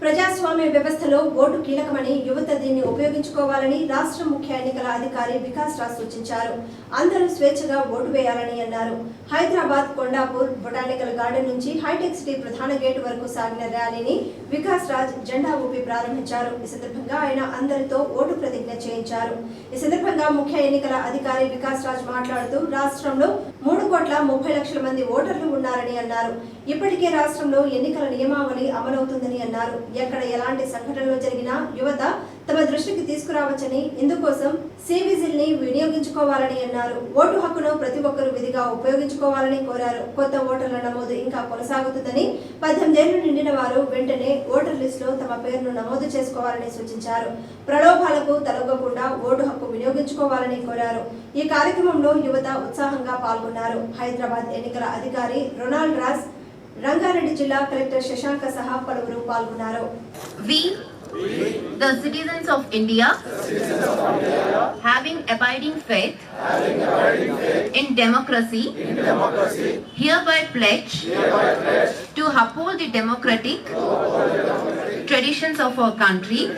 ప్రజాస్వామ్య వ్యవస్థలో ఓటు కీలకమని యువత దీన్ని ఉపయోగించుకోవాలని రాష్ట్ర ముఖ్య ఎన్నికల అధికారి వికాస్ రాజ్ సూచించారు. అందరూ స్వేచ్ఛగా ఓటు వేయాలని అన్నారు. హైదరాబాద్ కొండాపూర్ బొటానికల్ గార్డెన్ నుంచి హైటెక్ సిటీ ప్రధాన గేటు వరకు సాగిన ర్యాలీని వికాస్ రాజ్ జెండా ఊపి ప్రారంభించారు. ఈ సందర్భంగా ఆయన అందరితో ఓటు ప్రతిజ్ఞ చేయించారు. ఈ సందర్భంగా ముఖ్య ఎన్నికల అధికారి వికాస్ రాజ్ మాట్లాడుతూ రాష్ట్రంలో మూడు కోట్ల ముప్పై లక్షల మంది ఓటర్లు ఉన్నారని అన్నారు. ఇప్పటికే రాష్ట్రంలో ఎన్నికల నియమావళి అమలవుతుందని అన్నారు. ఎక్కడ ఎలాంటి సంఘటనలు జరిగినా యువత తమ దృష్టికి తీసుకురావచ్చని ఇందుకోసం సివిజిల్ని వినియోగించుకోవాలని అన్నారు. ఓటు హక్కును ప్రతి ఒక్కరూ విధిగా ఉపయోగించుకోవాలని కోరారు. కొత్త ఓటర్ల నమోదు ఇంకా కొనసాగుతుందని పద్దెనిమిదేళ్ళు నిండిన వారు వెంటనే ఓటర్ లిస్టులో తమ పేరును నమోదు చేసుకోవాలని సూచించారు. ప్రలోభాలకు తలొగ్గకుండా ఓటు హక్కు వినియోగించుకోవాలని కోరారు. ఈ కార్యక్రమంలో యువత ఉత్సాహంగా పాల్గొన్నారు. హైదరాబాద్ ఎన్నికల అధికారి రొనాల్డ్ రాజ్ రంగారెడ్డి జిల్లా కలెక్టర్ శశాంక సహా పలువురు పాల్గొన్నారు the citizens of India, having abiding faith in democracy, hereby pledge to uphold the democratic traditions of our country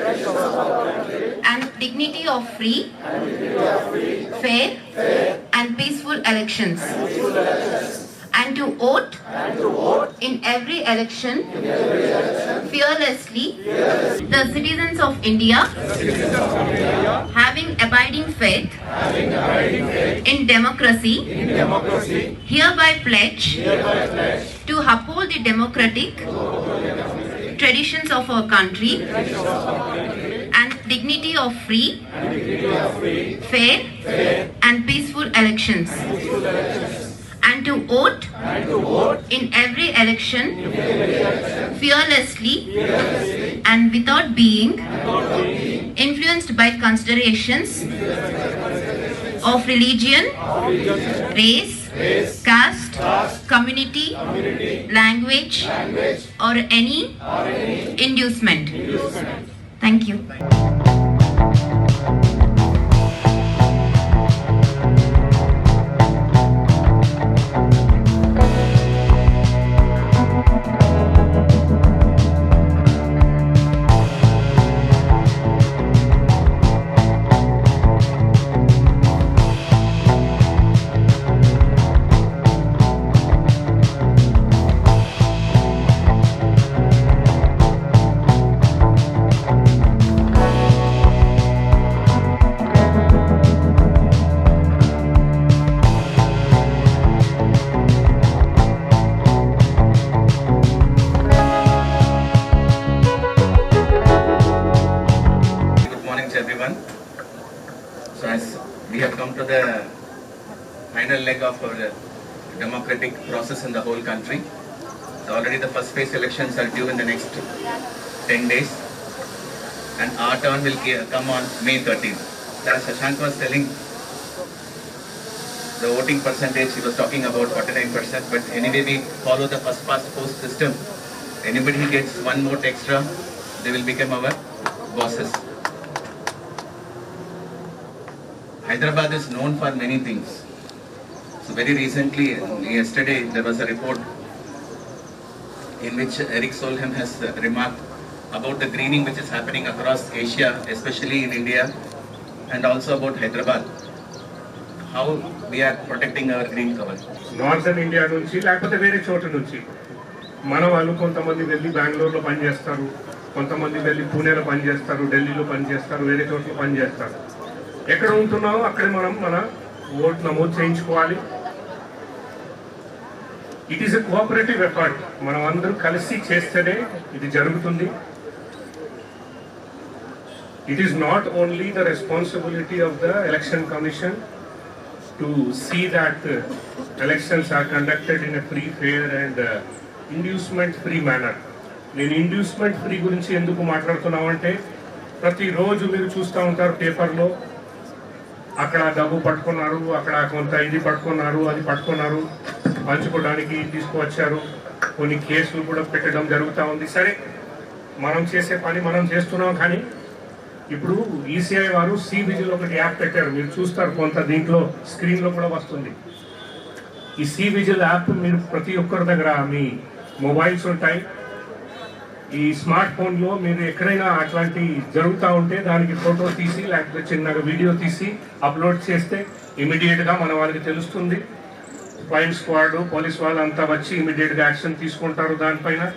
and dignity of free, fair, and peaceful elections. and to vote, and to vote in, every election, in every election, fearlessly, fearlessly the, citizens India, citizens of India, having abiding faith, having abiding faith in, democracy, in democracy, hereby pledge, hereby pledge to uphold the democratic, traditions of our country, and dignity of free, dignity of free fair, fair, and peaceful elections. And peaceful elections to vote, to vote. in every election, in every election. fearlessly, fearlessly. and without being, without being influenced by considerations, of religion, of religion. race, race, caste, caste. community, community. language, language, or any, or any inducement. inducement. Thank you. Come to the final leg of our democratic process in the whole country. So already the first phase elections are due in the next 10 days. And our turn will come on May 13th. So As Shashank was telling, the voting percentage, he was talking about 49%, but anyway we follow the first past post system. Anybody who gets one vote extra, they will become our bosses. Hyderabad is known for many things. So very recently, yesterday, there was a report in which Eric Solheim has remarked about the greening which is happening across Asia, especially in India, and also about Hyderabad. How we are protecting our green cover. Northern India నుంచి లేకపోతే వేరే చోట నుంచి మన వాళ్ళు కొంతమంది వెళ్ళి బెంగళూరులో పనిచేస్తారు కొంతమంది వెళ్ళి పూణేలో పనిచేస్తారు ఢిల్లీలో పనిచేస్తారు వేరే చోట్ల పనిచేస్తారు ఎక్కడ ఉంటున్నామో అక్కడే మనం మన ఓట్ నమోదు చేయించుకోవాలి. It is a cooperative effort మనం అందరూ కలిసి చేస్తేనే ఇది జరుగుతుంది. It is not only the responsibility of the election commission to see that elections are conducted in a free fair and inducement free manner నేను ఇండ్యూస్మెంట్ ఫ్రీ గురించి ఎందుకు మాట్లాడుతున్నామంటే ప్రతిరోజు మీరు చూస్తూ ఉంటారు పేపర్లో అక్కడ డబ్బు పట్టుకున్నారు అక్కడ కొంత ఇది పట్టుకున్నారు అది పట్టుకున్నారు పంచుకోవడానికి తీసుకువచ్చారు. కొన్ని కేసులు కూడా పెట్టడం జరుగుతూ ఉంది. సరే మనం చేసే పని మనం చేస్తున్నాం కానీ ఇప్పుడు ఈసీఐ వారు సి విజిల్ ఒకటి యాప్ పెట్టారు. మీరు చూస్తారు కొంత దీంట్లో స్క్రీన్లో కూడా వస్తుంది. ఈ సి విజిల్ యాప్ మీరు ప్రతి ఒక్కరి దగ్గర మీ మొబైల్స్ ఉంటాయి. ఈ స్మార్ట్ ఫోన్లో మీరు ఎక్కడైనా అట్లాంటి జరుగుతూ ఉంటే దానికి ఫోటో తీసి లేకపోతే చిన్నగా వీడియో తీసి అప్లోడ్ చేస్తే ఇమీడియట్గా మన వాళ్ళకి తెలుస్తుంది. క్రైమ్ స్క్వాడ్ పోలీస్ వాళ్ళు అంతా వచ్చి ఇమీడియట్గా యాక్షన్ తీసుకుంటారు దానిపైన.